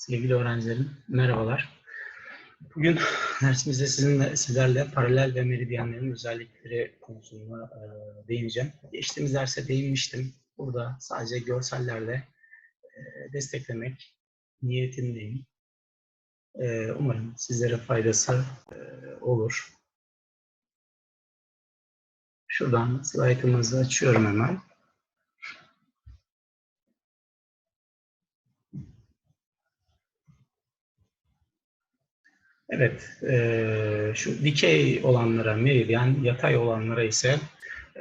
Sevgili öğrencilerim, merhabalar. Bugün dersimizde sizinle, sizlerle paralel ve meridyenlerin özellikleri konusunda e, değineceğim. Geçtiğimiz derse değinmiştim. Burada sadece görsellerle e, desteklemek niyetindeyim. E, umarım sizlere faydası e, olur. Şuradan slaytımızı açıyorum hemen. Evet, e, şu dikey olanlara meridyen, yatay olanlara ise e,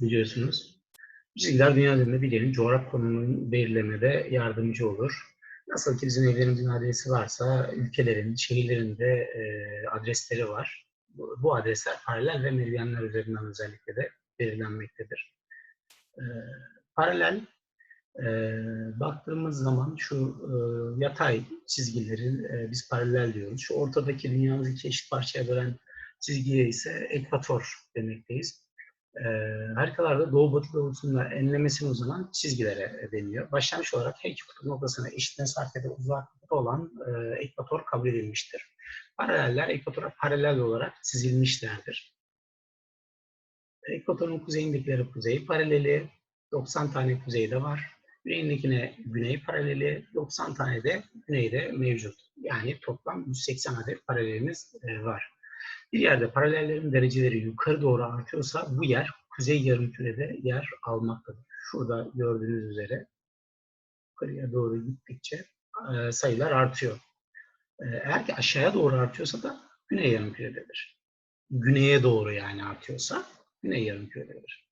biliyorsunuz. Çizgiler dünya üzerinde bir yerin coğraf konumunu belirlemede yardımcı olur. Nasıl ki bizim evlerimizin adresi varsa, ülkelerin, şehirlerin de e, adresleri var. Bu, bu adresler paralel ve meridyenler üzerinden özellikle de belirlenmektedir. E, paralel e, baktığımız zaman şu e, yatay çizgileri e, biz paralel diyoruz. Şu ortadaki dünyamızı iki eşit parçaya bölen çizgiye ise ekvator demekteyiz. E, haritalarda doğu batı doğrultusunda enlemesine uzanan çizgilere deniyor. Başlangıç olarak her iki kutup noktasına eşit mesafede uzaklıkta olan e, ekvator kabul edilmiştir. Paraleller ekvatora paralel olarak çizilmişlerdir. Ekvatorun kuzeyindekileri kuzey paraleli, 90 tane kuzeyde var. Güneyindekine güney paraleli, 90 tane de güneyde mevcut. Yani toplam 180 adet paralelimiz e, var. Bir yerde paralellerin dereceleri yukarı doğru artıyorsa bu yer kuzey yarımkürede yer almaktadır. Şurada gördüğünüz üzere yukarıya doğru gittikçe e, sayılar artıyor. E, eğer ki aşağıya doğru artıyorsa da güney yarımkürededir. Güneye doğru yani artıyorsa güney yarımkürededir.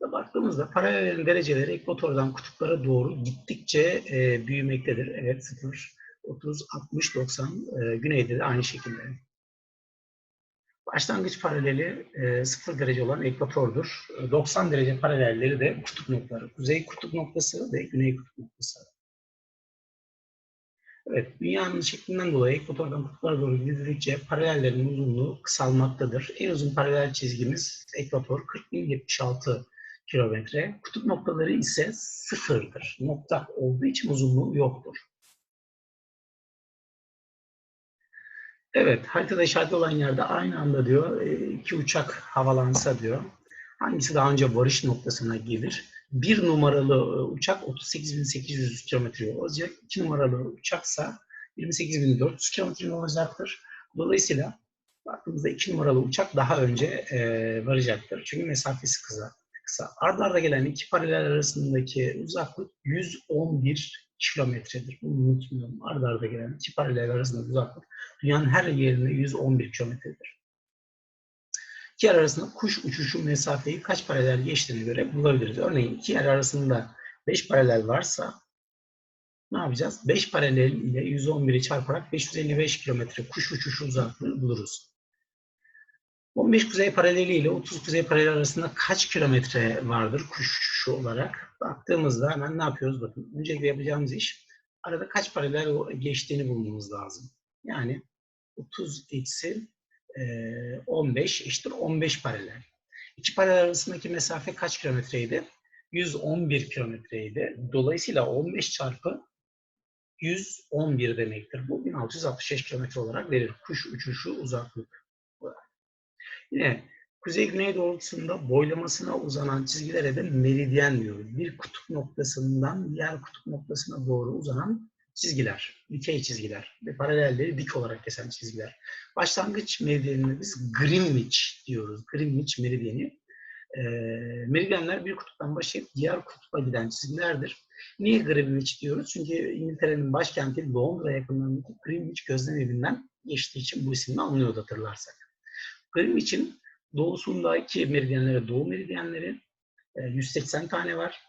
Baktığımızda paralellerin dereceleri ekvatordan kutuplara doğru gittikçe e, büyümektedir. Evet 0, 30, 60, 90 e, güneyde de aynı şekilde. Başlangıç paraleli e, 0 derece olan ekvatordur. 90 derece paralelleri de kutup noktaları. Kuzey kutup noktası ve güney kutup noktası. Evet, dünyanın şeklinden dolayı ekvatordan kutuplara doğru gidildikçe paralellerin uzunluğu kısalmaktadır. En uzun paralel çizgimiz ekvator 40.076 kilometre. Kutup noktaları ise sıfırdır. Nokta olduğu için uzunluğu yoktur. Evet, haritada işaretli olan yerde aynı anda diyor iki uçak havalansa diyor. Hangisi daha önce varış noktasına gelir? Bir numaralı uçak 38.800 kilometre yol alacak. İki numaralı uçaksa 28.400 kilometre yol alacaktır. Dolayısıyla baktığımızda iki numaralı uçak daha önce e, varacaktır. Çünkü mesafesi kısa kısa. Arda arda gelen iki paralel arasındaki uzaklık 111 kilometredir. Bunu unutmayalım. Arda arda gelen iki paralel arasındaki uzaklık dünyanın her yerinde 111 kilometredir. İki yer arasında kuş uçuşu mesafeyi kaç paralel geçtiğine göre bulabiliriz. Örneğin iki yer arasında 5 paralel varsa ne yapacağız? 5 paralel ile 111'i çarparak 555 kilometre kuş uçuşu uzaklığı buluruz. 15 kuzey paraleli ile 30 kuzey paraleli arasında kaç kilometre vardır kuş uçuşu olarak? Baktığımızda hemen ne yapıyoruz? Bakın öncelikle yapacağımız iş arada kaç paralel geçtiğini bulmamız lazım. Yani 30 eksi 15 eşittir 15 paralel. İki paralel arasındaki mesafe kaç kilometreydi? 111 kilometreydi. Dolayısıyla 15 çarpı 111 demektir. Bu 1665 kilometre olarak verir. Kuş uçuşu uzaklık. Yine kuzey-güney doğrultusunda boylamasına uzanan çizgilere de meridyen diyoruz. Bir kutup noktasından diğer kutup noktasına doğru uzanan çizgiler, dikey çizgiler ve paralelleri dik olarak kesen çizgiler. Başlangıç meridyenine biz Greenwich diyoruz. Greenwich meridyeni. Meridyenler bir kutuptan başlayıp diğer kutupa giden çizgilerdir. Niye Greenwich diyoruz? Çünkü İngiltere'nin başkenti Londra yakınlarındaki Greenwich gözlem evinden geçtiği için bu isimle anlıyordu hatırlarsak. Greenwich'in doğusundaki meridyenlere doğu meridyenleri 180 tane var.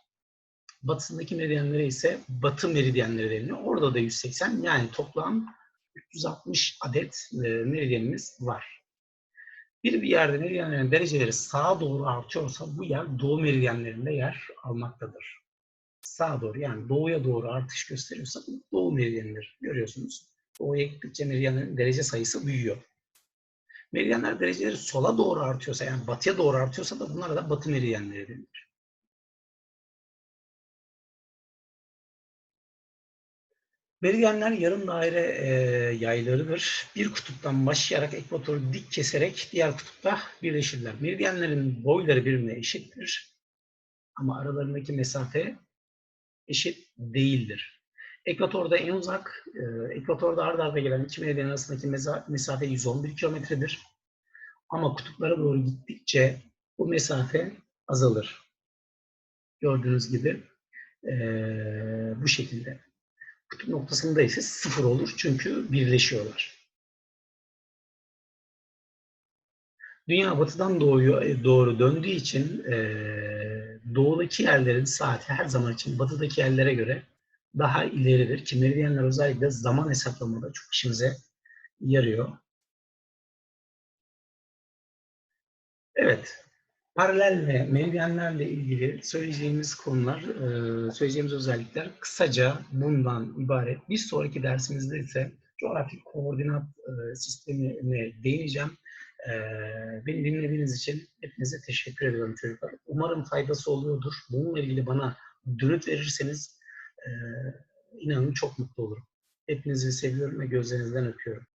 Batısındaki meridyenlere ise batı meridyenleri deniliyor. Orada da 180 yani toplam 360 adet meridyenimiz var. Bir bir yerde meridyenlerin dereceleri sağa doğru artıyorsa bu yer doğu meridyenlerinde yer almaktadır. Sağa doğru yani doğuya doğru artış gösteriyorsa bu doğu meridyenleri görüyorsunuz. Doğuya gittikçe meridyenlerin derece sayısı büyüyor. Meridyenler dereceleri sola doğru artıyorsa yani batıya doğru artıyorsa da bunlara da batı meridyenleri denilir. Meridyenler yarım daire e, yaylarıdır. Bir kutuptan başlayarak ekvatoru dik keserek diğer kutupta birleşirler. Meridyenlerin boyları birbirine eşittir. Ama aralarındaki mesafe eşit değildir. Ekvatorda en uzak, e, ekvatorda arda arda gelen iki meridyen arasındaki mesafe 111 kilometredir. Ama kutuplara doğru gittikçe bu mesafe azalır. Gördüğünüz gibi e, bu şekilde. Kutup noktasında ise sıfır olur çünkü birleşiyorlar. Dünya batıdan doğuya doğru döndüğü için e, doğudaki yerlerin saati her zaman için batıdaki yerlere göre daha ileridir. Ki meridyenler özellikle zaman hesaplamada çok işimize yarıyor. Evet, paralel ve meridyenlerle ilgili söyleyeceğimiz konular, e, söyleyeceğimiz özellikler kısaca bundan ibaret. Bir sonraki dersimizde ise coğrafi koordinat e, sistemine değineceğim. E, beni dinlediğiniz için hepinize teşekkür ediyorum çocuklar. Umarım faydası oluyordur. Bununla ilgili bana dönüt verirseniz inanın çok mutlu olurum. Hepinizi seviyorum ve gözlerinizden öpüyorum.